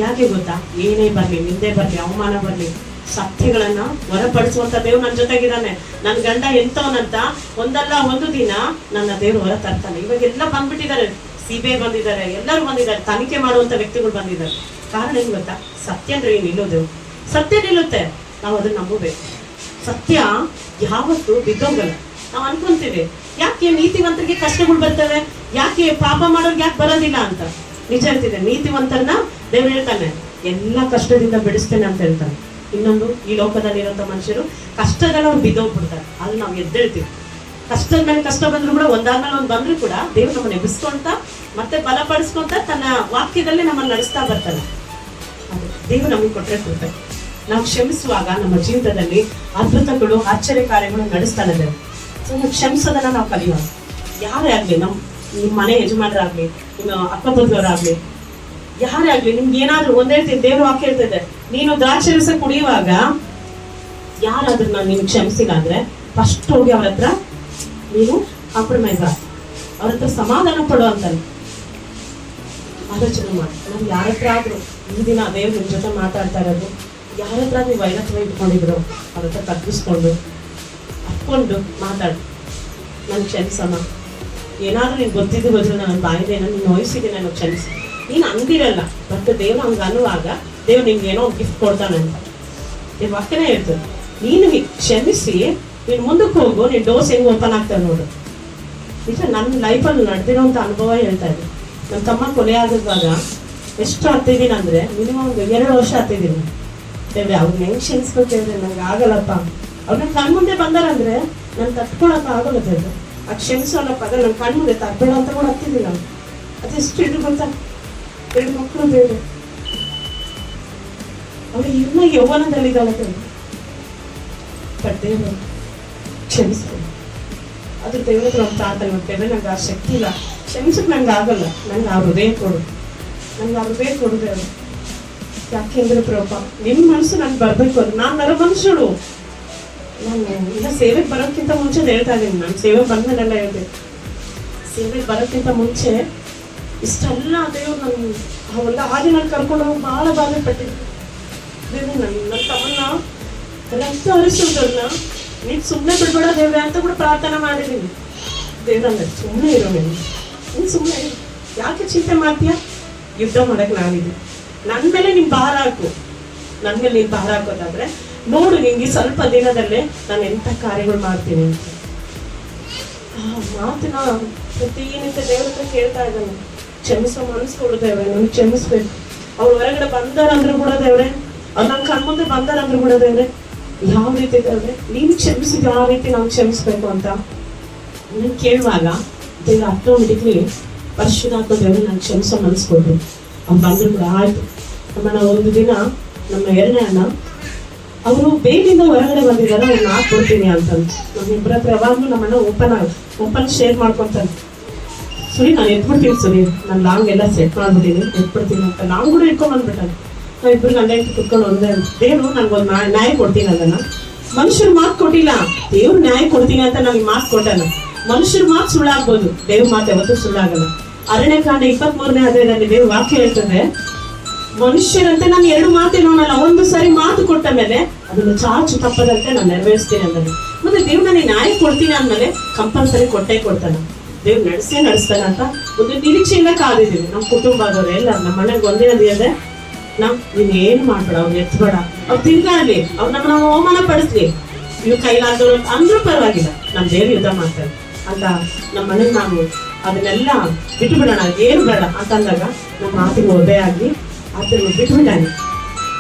ಯಾಕೆ ಗೊತ್ತಾ? ಏನೇ ಬರ್ಲಿ, ನಿಂದೆ ಬರ್ಲಿ, ಅವಮಾನ ಬರಲಿ, ಸತ್ಯಗಳನ್ನ ಹೊರಪಡಿಸುವಂತ ದೇವ್ ನನ್ನ ಜೊತೆಗಿದ್ದಾನೆ. ನನ್ನ ಗಂಡ ಎಂತವನಂತ ಒಂದಲ್ಲ ಒಂದು ದಿನ ನನ್ನ ದೇವ್ರು ಹೊರ ತರ್ತಾನೆ. ಇವಾಗ ಎಲ್ಲ ಬಂದ್ಬಿಟ್ಟಿದ್ದಾರೆ. ಸಿ ಬಿ ಐ ಬಂದಿದ್ದಾರೆ, ಎಲ್ಲರೂ ಬಂದಿದ್ದಾರೆ, ತನಿಖೆ ಮಾಡುವಂತ ವ್ಯಕ್ತಿಗಳು ಬಂದಿದ್ದಾರೆ. ಕಾರಣ ಏನ್ ಗೊತ್ತಾ? ಸತ್ಯ ಅಂದ್ರೆ ನಿಲ್ಲೋದು ಸತ್ಯ ನಿಲ್ಲುತ್ತೆ. ನಾವು ಅದನ್ನ ನಂಬಬೇಕು. ಸತ್ಯ ಯಾವತ್ತು ಬಿದ್ದೋಗಲ್ಲ. ನಾವು ಅನ್ಕೊಂತೀವಿ, ಯಾಕೆ ನೀತಿವಂತರಿಗೆ ಕಷ್ಟಗಳು ಬರ್ತವೆ? ಯಾಕೆ ಪಾಪ ಮಾಡೋರ್ಗೆ ಯಾಕೆ ಬರೋದಿಲ್ಲ ಅಂತ? ನಿಜ ಹೇಳ್ತಿದೆ ನೀತಿವಂತರನ್ನ ದೇವ್ರು ಹೇಳ್ತಾನೆ ಎಲ್ಲ ಕಷ್ಟದಿಂದ ಬಿಡಿಸ್ತೇನೆ ಅಂತ ಹೇಳ್ತಾನೆ. ಇನ್ನೊಂದು, ಈ ಲೋಕದಲ್ಲಿ ಇರೋಂಥ ಮನುಷ್ಯರು ಕಷ್ಟದಲ್ಲಿ ಅವ್ರು ಬಿದ್ದೋಗ್ಬಿಡ್ತಾರೆ. ಅಲ್ಲಿ ನಾವು ಎದ್ದೇಳ್ತೀವಿ. ಕಷ್ಟದ ಮೇಲೆ ಕಷ್ಟ ಬಂದ್ರು ಕೂಡ, ಒಂದಾದ್ಮೇಲೆ ಒಂದು ಬಂದ್ರು ಕೂಡ, ದೇವ್ರು ನಮ್ಮನ್ನ ಎಬ್ಬಿಸ್ಕೊಂತ, ಮತ್ತೆ ಬಲಪಡಿಸ್ಕೊಂತ ತನ್ನ ವಾಕ್ಯದಲ್ಲಿ ನಮ್ಮನ್ನ ನಡೆಸ್ತಾ ಬರ್ತಾನೆ. ಅದು ದೇವರು ನಮಗೆ ಕೊಟ್ಟರೆ ಕೊಡ್ತಾರೆ. ನಾವು ಕ್ಷಮಿಸುವಾಗ ನಮ್ಮ ಜೀವಿತದಲ್ಲಿ ಅದ್ಭುತಗಳು, ಆಶ್ಚರ್ಯ ಕಾರ್ಯಗಳು ನಡೆಸ್ತಾನೆ ದೇವರು. ಸೊ ನಾವು ಕ್ಷಮಿಸೋದನ್ನ ನಾವು ಕಲಿಯೋಣ ಯಾರೇ ಆಗಲಿ ನಮ್ಮ ನಿಮ್ಮ ಮನೆ ಯಜಮಾನರಾಗ್ಲಿ, ನಿಮ್ಮ ಅಕ್ಕಪಕ್ಕದವರಾಗ್ಲಿ ಯಾರೇ ಆಗ್ಲಿ, ನಿಮ್ಗೆ ಏನಾದ್ರೂ ಒಂದೇ ರೀತಿ ದೇವ್ರ ವಾಕ್ಯ ಹೇಳ್ತಿದೆ ನೀನು ದ್ರಾಕ್ಷಿ ರಸ ಕುಡಿಯುವಾಗ ಯಾರಾದ್ರೂ ನಾನು ನಿಮ್ಗೆ ಕ್ಷಮಿಸಿಲ್ಲ ಅಂದ್ರೆ ಫಸ್ಟ್ ಹೋಗಿ ಅವ್ರ ಹತ್ರ ನೀನು ಕಾಂಪ್ರಮೈಸ್ ಆಗ. ಅವ್ರ ಹತ್ರ ಸಮಾಧಾನ ಪಡೋ ಅಂತ ಆಲೋಚನೆ ಮಾಡಿ. ನಾವು ಯಾರ ಹತ್ರ ಆದ್ರೂ ಈ ದಿನ ದೇವ್ರು ನಿಮ್ ಜೊತೆ ಮಾತಾಡ್ತಾ ಇರೋದು. ಯಾರ ಹತ್ರ ನೀವು ವೈರತ್ವ ಇಟ್ಕೊಂಡಿದ್ರು, ಅವ್ರ ಹತ್ರ ತಗ್ಗಿಸ್ಕೊಂಡು ಅಪ್ಕೊಂಡು ಮಾತಾಡು. ನಾನು ಕ್ಷಮಿಸಮ್ಮ. ಏನಾದ್ರೂ ನೀನು ಗೊತ್ತಿದ್ದು ಬದಲು ನನ್ನ ಬಾಯಿದೆ, ನಾನು ನೋಯಿಸಿದೆ, ನಾನು ಕ್ಷಮಿಸಿ ನೀನು ಅಂದಿರಲ್ಲ ಬಟ್ ದೇವ್ರು ಹಂಗೆ ಅನ್ನುವಾಗ ದೇವ್ರು ನಿಮ್ಗೆ ಏನೋ ಗಿಫ್ಟ್ ಕೊಡ್ತಾನೆ ಅಂತ. ವಾಕ್ಯನೇ ಹೇಳ್ತದೆ. ನೀನು ಕ್ಷಮಿಸಿ, ನೀನು ಮುಂದಕ್ಕೆ ಹೋಗು, ನೀನು ಡೋಸ್ ಹೆಂಗೆ ಓಪನ್ ಆಗ್ತದೆ ನೋಡು. ನಿಜ ನನ್ನ ಲೈಫಲ್ಲಿ ನಡೆದಿರೋಂಥ ಅನುಭವ ಹೇಳ್ತಾ ಇದ್ದೆ. ನಮ್ಮ ತಮ್ಮ ಕೊಲೆ ಆಗಿದ್ವಾಗ ಎಷ್ಟು ಹತ್ತಿದ್ದೀನಿ ಅಂದ್ರೆ ಮಿನಿಮಮ್ ಎರಡು ವರ್ಷ ಹತ್ತಿದ್ದೀನಿ ದೇವ್ರೆ ಅವ್ರನ್ನ ಹೆಂಗ್ ಹೇಳಿದ್ರೆ ನಂಗೆ ಆಗಲ್ಲಪ್ಪ. ಅವ್ರನ್ನ ಕಣ್ಮುಂದೆ ಬಂದಾರಂದ್ರೆ ನಾನು ತಟ್ಕೊಳಕ್ ಆಗೋಲ್ಲ ದೇವ್ರೆ. ಆ ಕ್ಷಮಿಸೋಲ್ಲ ಪದ ನನ್ನ ಕಣ್ಮುಂದೆ ತಪ್ಪಬೇಡ ಅಂತ ಕೂಡ ಹತ್ತಿದ್ದೀನಿ ನಾನು. ಅದೆಷ್ಟು ಇದು ಗೊತ್ತಾ ಎರಡು ಮಕ್ಕಳು ಬೇರೆ. ಅವ್ರು ಇನ್ನೂ ಯೌವನದಲ್ಲಿದ್ದಾಳೆ ಬಟ್ ದೇವರು ಅದು ಅದ್ರ ದೇವ್ರ ಹತ್ರ ಇವತ್ತೆ ಪ್ರಾರ್ಥನೆ ನಂಗೆ ಆ ಶಕ್ತಿ ಇಲ್ಲ. ಕ್ಷಮಿಸಕ್ಕೆ ನಂಗೆ ಆಗಲ್ಲ. ನಂಗೆ ಆ ಹೃದಯ ಕೊಡು. ನಂಗೆ ಆ ಹೃದಯ ಕೊಡು ದೇವರು ಯಾಕೆಂದ್ರೆ ಪ್ರಭಪ್ಪ ನಿಮ್ಮ ಮನಸ್ಸು ನಂಗೆ ಬರಬೇಕು ಅದು. ನಾನು ನರ ಮನುಷ್ಯಳು. ನಾನು ಇನ್ನ ಸೇವೆಗೆ ಬರೋಕ್ಕಿಂತ ಮುಂಚೆ ಹೇಳ್ತಾ ಇದ್ದೀನಿ ನಾನು. ಸೇವೆ ಬಂದ್ಮೇಲೆಲ್ಲ ಹೇಳ್ಬೇಕು ಸೇವೆಗೆ ಬರೋಕ್ಕಿಂತ ಮುಂಚೆ ಇಷ್ಟೆಲ್ಲ ದೇವ್ರು ನನ್ನ ಅವೆಲ್ಲ ಹಾದಿನಲ್ಲಿ ಕರ್ಕೊಂಡು ಹೋಗಿ ಭಾಳ ಬಾಧೆ ಪಟ್ಟಿದ್ದೆ ನನ್ನ ನನ್ನ ತಮ್ಮನ್ನ ರಕ್ತ ಹರಿಸೋದನ್ನ ನೀನು ಸುಮ್ಮನೆ ಬಿಡ್ಬೇಡ ದೇವ್ರೆ ಅಂತ ಕೂಡ ಪ್ರಾರ್ಥನೆ ಮಾಡಿದ್ದೀನಿ ದೇವ್ರಂದ್ರೆ ಸುಮ್ಮನೆ ಇರೋ ನೀನು. ನೀನು ಸುಮ್ಮನೆ ಯಾಕೆ ಚಿಂತೆ ಮಾಡ್ತೀಯ? ಯುದ್ಧ ಮಾಡಕ್ಕೆ ನಾನಿದೆ ನನ್ನ ಮೇಲೆ ನಿಮ್ಮ ಭಾರ ಹಾಕು. ನನ್ನ ಮೇಲೆ ನೀನು ಭಾರ ಹಾಕೋದಾದ್ರೆ ನೋಡು ನಿಂಗೆ ಸ್ವಲ್ಪ ದಿನದಲ್ಲೇ ನಾನು ಎಂಥ ಕಾರ್ಯಗಳು ಮಾಡ್ತೀನಿ ಅಂತ. ಆ ಪ್ರತಿ ಪ್ರತಿನಿತ್ಯ ದೇವ್ರ ಹತ್ರ ಕೇಳ್ತಾ ಇದ್ದಾನೆ. ಕ್ಷಮಿಸೋ ಮನಸ್ಸು ಕೊಡು ದೇವ್ರೆ, ನಮ್ಗೆ ಕ್ಷಮಿಸ್ಬೇಕು. ಅವ್ರು ಹೊರಗಡೆ ಬಂದಾರಂದ್ರೂ ಕೂಡ ದೇವ್ರೆ, ಅವ್ರು ಮುಂದೆ ಕಣ್ಮುಂದೆ ಬಂದಾರಂದ್ರೂ ಕೂಡ ದೇವ್ರೆ, ಯಾವ ರೀತಿ ದೇವ್ರೆ, ನೀನು ಕ್ಷಮಿಸಿದ ಯಾವ ರೀತಿ ನಾವು ಕ್ಷಮಿಸ್ಬೇಕು ಅಂತ ನಾನು ಕೇಳುವಾಗ ದೇವ್ರ ಆಟೋಮೆಟಿಕ್ಲಿ ಪರಿಶುದ್ಧಾತ್ಮ ದೇವ್ರೆ ನಾನು ಕ್ಷಮಿಸೋ ಮನಸ್ಸು ಕೊಡ್ರು ಅವ್ರು ಬಂದ್ರು ಕೂಡ ಆಯ್ತು. ನಮ್ಮನ್ನ ಒಂದು ದಿನ ನಮ್ಮ ಎರಡನೇ ಅಣ್ಣ, ಅವರು ಬೇಗಿಂದ ಹೊರಗಡೆ ಬಂದಿದ್ದಾರೆ ನಾನು ನಾ ಕೊಡ್ತೀನಿ ಅಂತಂದು ನಮ್ಮಿಬ್ಬರ ಹತ್ರ ಯಾವಾಗಲೂ ನಮ್ಮನ್ನ ಓಪನ್ ಆಗಿ ಓಪನ್ ಶೇರ್ ಮಾಡ್ಕೊತಾನೆ. ಸುರಿ ನಾನು ಎತ್ಬಿಡ್ತೀನಿ ಸರಿ ನಾನು ಲಾಂಗ್ ಎಲ್ಲ ಸೆಟ್ ಮಾಡ್ಬಿಟ್ಟಿದ್ದೀನಿ. ಎತ್ಬಿಡ್ತೀನಿ ಅಂತ. ಲಾಂಗ್ ಕೂಡ ಇಟ್ಕೊಂಡು ಬಂದ್ಬಿಟ್ಟಾನೆ ನಾವು ಇಬ್ಬರು ಗಂಡ ಹೆಂಡತಿ ಕುತ್ಕೊಂಡು ಒಂದೇ ದೇವ್ರು ನಾ ನ್ಯಾಯ ಕೊಡ್ತೀನಿ ಅದನ್ನ. ಮನುಷ್ಯರು ಮಾತು ಕೊಟ್ಟಿಲ್ಲ. ದೇವ್ರು ನ್ಯಾಯ ಕೊಡ್ತೀನಿ ಅಂತ ನನಗೆ ಮಾತು ಕೊಟ್ಟಾನ. ಮನುಷ್ಯರ ಮಾತು ಸುಳ್ಳಾಗ್ಬೋದು. ದೇವ್ರ ಮಾತು ಯಾವತ್ತೂ ಸುಳ್ಳಾಗಲ್ಲ. ಅರಣ್ಯಕಾಂಡ ಇಪ್ಪತ್ತ್ ಮೂರನೇ ಅಧ್ಯಾಯದಲ್ಲಿ ದೇವ್ರ ವಾಕ್ಯ ಹೇಳ್ತದೆ, ಮನುಷ್ಯರಂತೆ ನಾನು ಎರಡು ಮಾತೇನೋನಲ್ಲ ಒಂದು ಸರಿ ಮಾತು ಕೊಟ್ಟ ಮೇಲೆ ಅದನ್ನು ಚಾಚು ತಪ್ಪದಂತೆ ನಾನು ನೆರವೇರಿಸ್ತೀನಿ ಅಂದನು. ಮತ್ತೆ ದೇವ್ರು ನನಗೆ ನ್ಯಾಯ ಕೊಡ್ತೀನಿ ಅಂದ್ಮೇಲೆ ಕಂಪಲ್ಸರಿ ಕೊಟ್ಟೇ ಕೊಡ್ತಾನೆ. ದೇವ್ರು ನಡೆಸೇ ನಡೆಸ್ತಾನೆ ಅಂತ ಒಂದು ನಿರೀಕ್ಷೆಯಿಂದ ಕಾದಿದ್ದೀವಿ ನಮ್ಮ ಕುಟುಂಬದವ್ರು ಎಲ್ಲ ನಮ್ಮ ಮನೆಗೆ ಒಂದೇ ಅಲ್ಲಿ ಅದೇ ನಾವು ನೀನ್ ಏನು ಮಾಡ್ಬೇಡ, ಅವ್ರು ಎತ್ಬೇಡ. ಅವ್ರು ತಿರ್ಗಾಡ್ಲಿ ಅವ್ರು ನಾವು ಅವಮಾನ ಪಡಿಸ್ಲಿ. ಇವ್ ಕೈಲಾದವ್ರು ಅಂದ್ರೂ ಪರವಾಗಿಲ್ಲ ನಮ್ಮ ದೇವ್ರು ಯುದ್ಧ ಮಾಡ್ತಾರೆ. ಅಂತ ನಮ್ಮ ಮನೆಗೆ ನಾವು ಅದನ್ನೆಲ್ಲ ಬಿಟ್ಟು ಬಿಡೋಣ ಏನು ಬೇಡ ಅಂತ ಅಂದಾಗ ನಮ್ಮ ಮಾತಿಗೆ ಒಬ್ಬೆ ಆಗಿ ಅದನ್ನು ಬಿಟ್ಬಿಟ್ಟಾನೆ.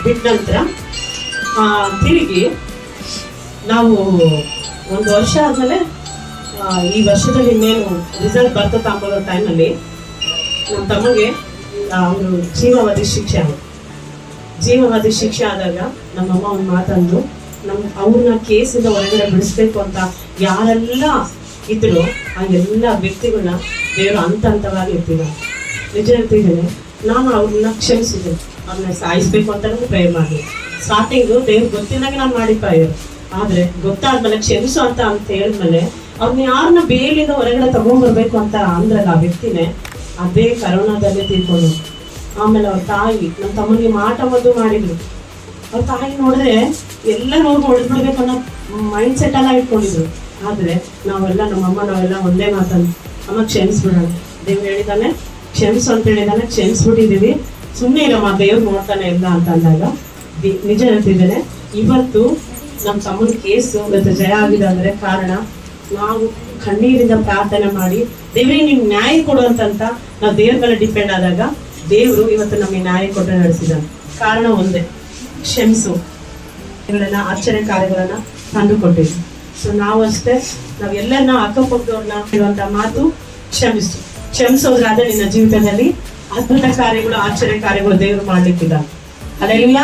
ಬಿಟ್ಟ ನಂತರ ತಿರುಗಿ ನಾವು ಒಂದು ವರ್ಷ ಆದ್ಮೇಲೆ ಈ ವರ್ಷದಲ್ಲಿ ಇನ್ನೇನು ರಿಸಲ್ಟ್ ಬರ್ತದ ಅಂಬೋದ ಟೈಮಲ್ಲಿ ನಮ್ಮ ತಮ್ಮಗೆ ಅವರು ಜೀವಾವಧಿ ಶಿಕ್ಷೆ ಜೀವಾವಧಿ ಶಿಕ್ಷೆ ಆದಾಗ ನಮ್ಮಮ್ಮ ಒಂದು ಮಾತಂದು ನಮ್ಮ ಅವ್ರನ್ನ ಕೇಸಿಂದ ಹೊರಗಡೆ ಬಿಡಿಸ್ಬೇಕು ಅಂತ ಯಾರೆಲ್ಲ ಇದ್ರು ಆ ಎಲ್ಲ ವ್ಯಕ್ತಿಗಳನ್ನ ದೇವರು ಹಂತ ಹಂತವಾಗಿ ಇರ್ತಿದ್ದಾರೆ ನಿಜ ಹೇಳ್ತಿದ್ದೇನೆ, ನಾನು ಅವ್ರನ್ನ ಕ್ಷಮಿಸಿದೆ ಅವ್ರನ್ನ ಸಾಯಿಸ್ಬೇಕು ಅಂತ ಪ್ರೇಯರ್ ಮಾಡಿ ಸ್ಟಾರ್ಟಿಂಗು ದೇವ್ರು ಗೊತ್ತಿದ್ದಾಗ ನಾನು ಮಾಡಿ ಪ್ರೇಯರ್ ಆದರೆ ಗೊತ್ತಾದ್ಮೇಲೆ ಕ್ಷಮಿಸು ಅಂತ ಅಂತ ಹೇಳಿದ್ಮೇಲೆ ಅವ್ರನ್ನ ಯಾರನ್ನ ಬೇಲಿಂದ ಹೊರಗಡೆ ತಗೊಂಡ್ಬರ್ಬೇಕು ಅಂತ ಅಂದ್ರಲ್ಲ ಆ ವ್ಯಕ್ತಿನೇ, ಅದೇ ಕರೋನಾದಲ್ಲಿ ತೀರ್ಕೊಂಡು. ಆಮೇಲೆ ಅವ್ರ ತಾಯಿ ನಮ್ಮ ತಮ್ಮನಿಗೆ ಮಾಟ ಮದ್ದು ಮಾಡಿದ್ರು. ಅವ್ರ ತಾಯಿ ನೋಡಿದ್ರೆ ಎಲ್ಲ ನೋಡಿ ಹೊಡೆದ್ಬಿಡ್ಬೇಕು ಅನ್ನೋ ಮೈಂಡ್ ಸೆಟ್ ಎಲ್ಲ ಇಟ್ಕೊಂಡಿದ್ರು. ಆದ್ರೆ ನಾವೆಲ್ಲ ನಮ್ಮಮ್ಮ, ನಾವೆಲ್ಲ ಒಂದೇ ಮಾತನ್ನು, ಅಮ್ಮ ಕ್ಷಮಿಸ್ಬಿಡೋಣ. ದೇವ್ರು ಹೇಳಿದಾನೆ ಕ್ಷಮಿಸು ಅಂತ ಹೇಳಿದಾನೆ ಕ್ಷಮಿಸ್ಬಿಟ್ಟಿದೀವಿ ಸುಮ್ಮನೆ ಇರಮ್ಮ, ದೇವ್ರು ನೋಡ್ತಾನೆ ಇಲ್ಲ ಅಂತ ಅಂದಾಗ ನಿಜ ಹೇಳ್ತಿದ್ದೇನೆ, ಇವತ್ತು ನಮ್ಮ ತಮ್ಮನ ಕೇಸು ಇವತ್ತು ಜಯ ಆಗಿದೆ ಅಂದ್ರೆ ಕಾರಣ ನಾವು ಕಣ್ಣೀರಿಂದ ಪ್ರಾರ್ಥನೆ ಮಾಡಿ ದೇವ್ರಿಗೆ ನೀವು ನ್ಯಾಯ ಕೊಡುವಂತ ನಾವು ದೇವ್ರ ಮೇಲೆ ಡಿಪೆಂಡ್ ಆದಾಗ ದೇವರು ಇವತ್ತು ನಮಗೆ ನ್ಯಾಯ ಕೊಟ್ಟರೆ ನಡೆಸಿದ ಕಾರಣ ಒಂದೇ, ಕ್ಷಮಿಸು. ಇವುಗಳನ್ನ ಆಶ್ಚರ್ಯ ಕಾರ್ಯಗಳನ್ನ ತಂದು ಕೊಟ್ಟಿದ್ವಿ ಸೊ ನಾವು ಅಷ್ಟೇ, ನಾವ್ ಎಲ್ಲರನ್ನ ಅಕ್ಕಪಕ್ಕದವ್ರನ್ನ ಹೇಳುವಂತ ಮಾತು ಕ್ಷಮಿಸು. ಕ್ಷಮಿಸೋದ್ರಾದ್ರೆ ನಿನ್ನ ಜೀವಿತದಲ್ಲಿ ಅದ್ಭುತ ಕಾರ್ಯಗಳು ಆಶ್ಚರ್ಯ ಕಾರ್ಯಗಳು ದೇವರು ಮಾಡ್ಲಿಕ್ಕಿಲ್ಲ ಅಲ್ಲ